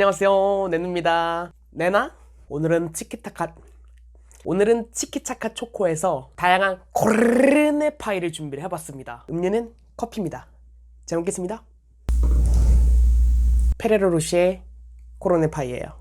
안녕하세요. 네누입니다. 네나 오늘은 치키타카 오늘은 치키차카 초코에서 다양한 고르네 파이를 준비를 해봤습니다. 음료는 커피입니다. 잘 먹겠습니다. 페레로 로시의 코로네 파이예요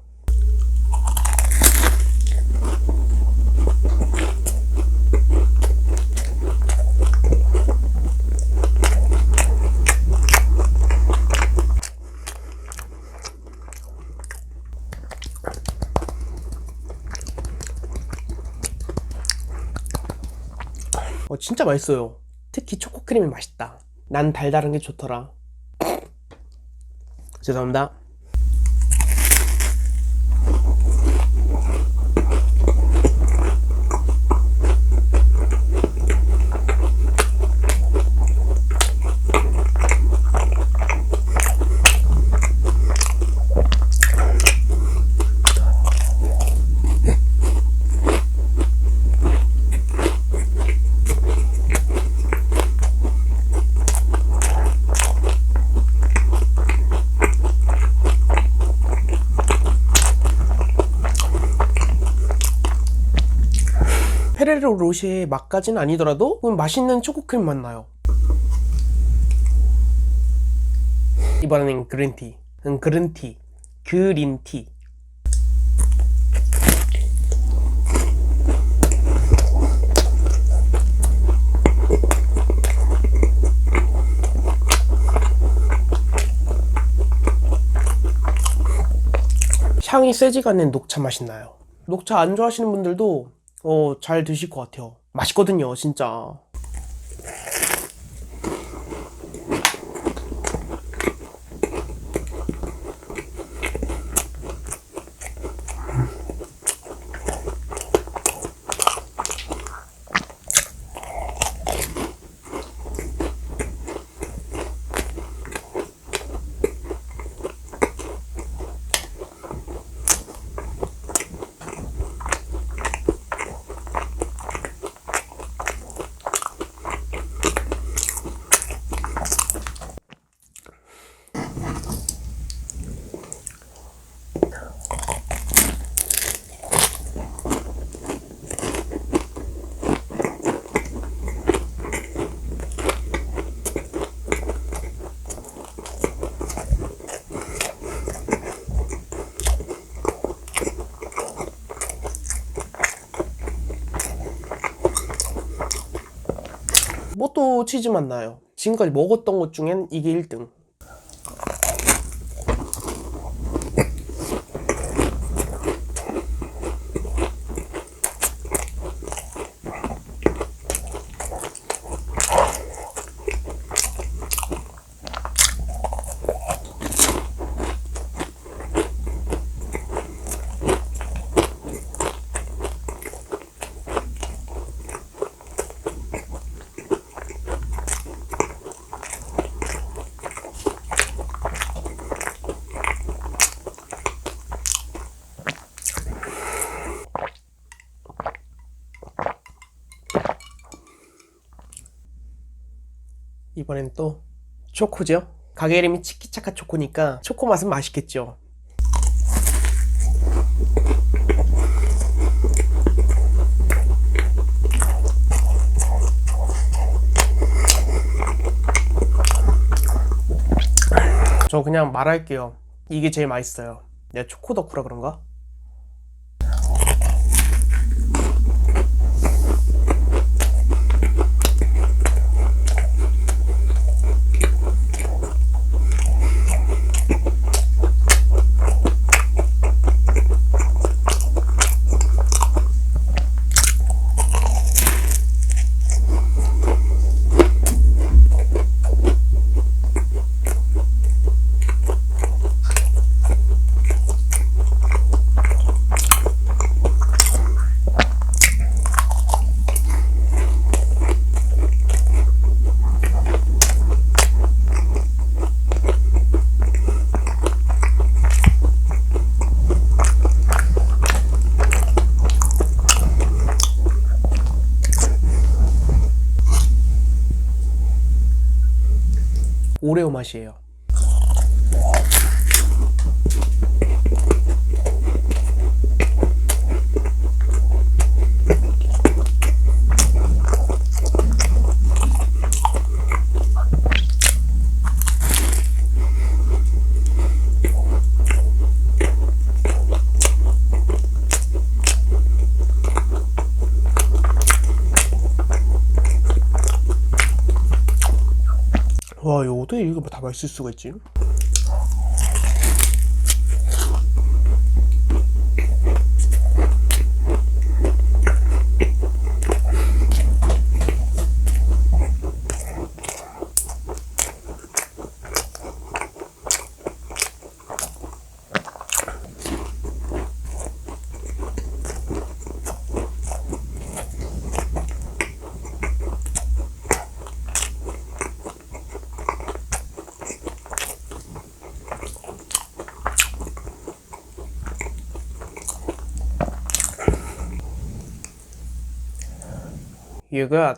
어, 진짜 맛있어요. 특히 초코크림이 맛있다. 난 달달한 게 좋더라. 죄송합니다. 페레로 로시의 맛까지는 아니더라도 맛있는 초코크림 맛 나요. 이번에는 그린티. 응, 그린티. 그린티. 향이 세지가 않는 녹차 맛이 나요. 녹차 안 좋아하시는 분들도 어, 잘 드실 것 같아요. 맛있거든요, 진짜. 뭐또 치즈 맛 나요. 지금까지 먹었던 것 중엔 이게 1등. 이번엔 또 초코죠. 가게 이름이 치키차카 초코니까 초코 맛은 맛있겠죠. 저 그냥 말할게요. 이게 제일 맛있어요. 내가 초코 덕후라 그런가? 오레오 맛이에요. 와 어떻게 이거 다 맛있을 수가 있지? 요거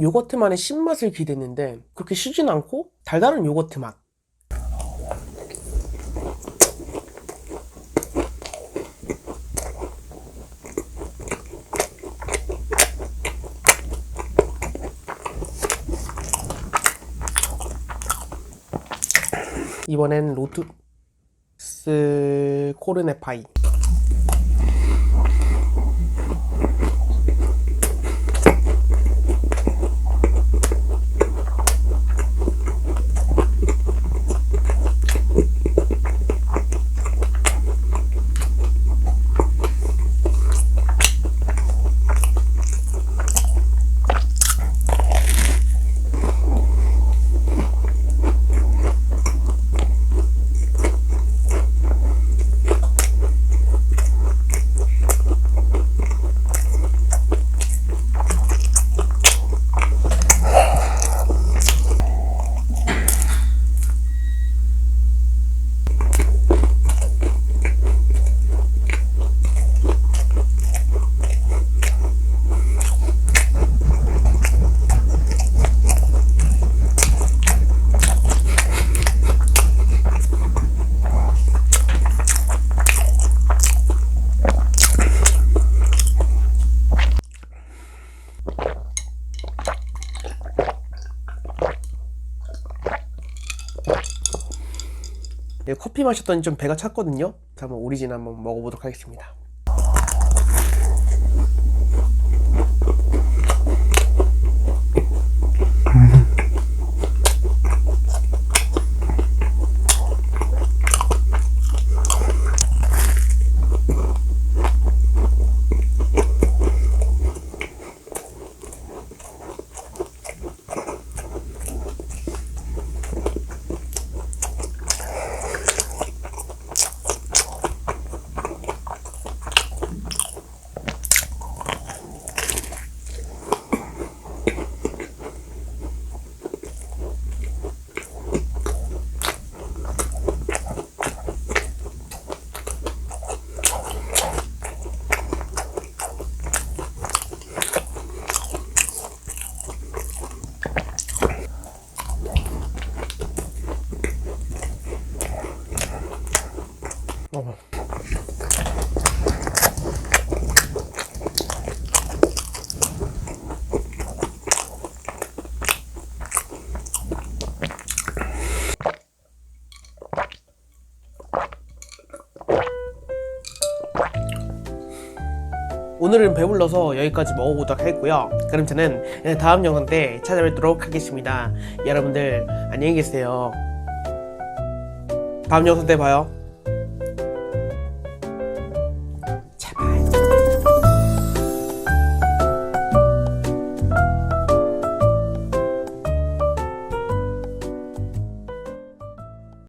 요거트만의 신맛을 기대했는데 그렇게 시진 않고 달달한 요거트 맛. 이번엔 로투스 코르네 파이 커피 마셨더니 좀 배가 찼거든요. 자, 한번 오리진 한번 먹어보도록 하겠습니다. 오늘은 배불러서 여기까지 먹어보도록 하겠고요. 그럼 저는 다음 영상 때 찾아뵙도록 하겠습니다. 여러분들 안녕히 계세요. 다음 영상 때 봐요.